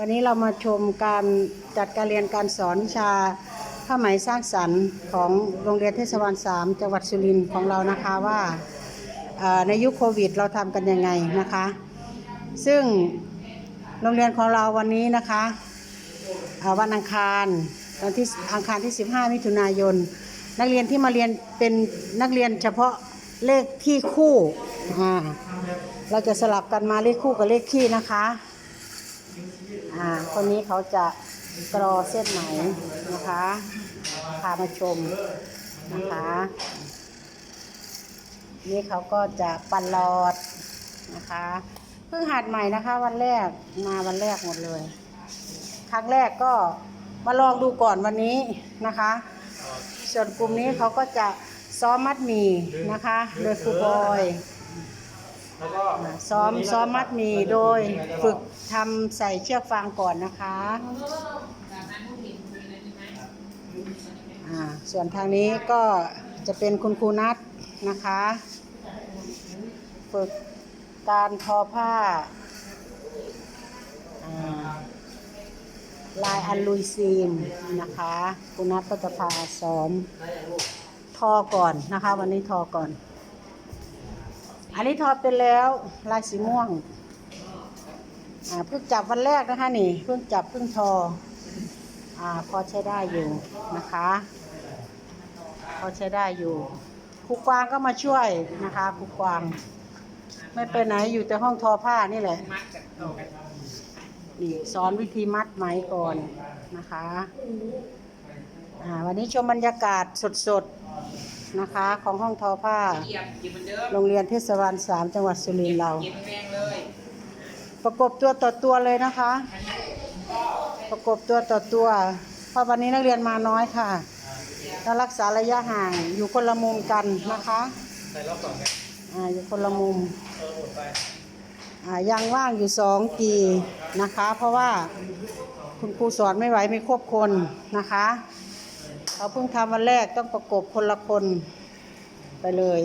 วันนี้เรามาชมการจัดการเรียนการสอนวิชาผ้าไหมสร้างสรรค์ของโรงเรียนเทศบาล 3 จังหวัดสุรินทร์ของเรานะคะว่าในยุคโควิดเราทำกันยังไงนะคะ ซึ่งโรงเรียนของเราวันนี้นะคะวันอังคารวันที่อังคารที่ 15 มิถุนายน นักเรียนที่มาเรียนเป็นนักเรียนเฉพาะเลขที่คู่เราจะสลับกันมาเลขคู่กับเลขคี่นะคะ อ่าคนนี้เขาจะกรอเส้นไหมนะคะพามาชมนะคะ นี่เขาก็จะปั่นหลอดนะคะเพิ่งหัดใหม่นะคะ วันแรกมาวันแรกหมดเลย ครั้งแรกก็มาลองดูก่อนวันนี้นะคะ ส่วนกลุ่มนี้เขาก็จะซ้อมมัดหมี่นะคะ โดยครูบอย แล้วก็ซ้อมซ้อมมัดหมีโดยฝึกทำใส่เชือกฟางก่อนนะคะอ่าส่วนทางนี้ก็จะเป็นคุณครูนัทนะคะ ฝึกการทอผ้าอ่าลายอันลุยซีมนะคะคุณนัทก็จะพาสอนทอก่อนนะคะ วันนี้ทอก่อน อันนี้ทอเป็นแล้วลายสีม่วงอ่าเพิ่งจับวันแรกนะคะนี่เพิ่งจับเพิ่งทออ่าพอใช้ได้อยู่นะคะพอใช้ได้อยู่ครูกวางก็มาช่วยนะคะครูกวาง ไม่ไปไหนอยู่แต่ห้องทอผ้านี่แหละนี่สอนวิธีมัดไหมก่อนนะคะ อ่าวันนี้ชมบรรยากาศสดๆ นะคะ ของห้องทอผ้า เหยียบหยิบเหมือนเดิมโรงเรียนเทศบาลสามจังหวัดสุรินทร์เราหยิบแรงเลยประกบตัวต่อตัวเลยนะคะประกบตัวต่อตัวเพราะวันนี้นักเรียนมาน้อยค่ะต้องรักษาระยะห่างอยู่คนละมุมกันนะคะใส่รอบสองไงอ่าอยู่คนละมุม เออหมดไปอ่ายังว่างอยู่สองกีนะคะ เพราะว่าคุณครูสอนไม่ไหวไม่ครบคนนะคะ เขาเพิ่งทำวันแรกต้องประกบคนละคนไปเลย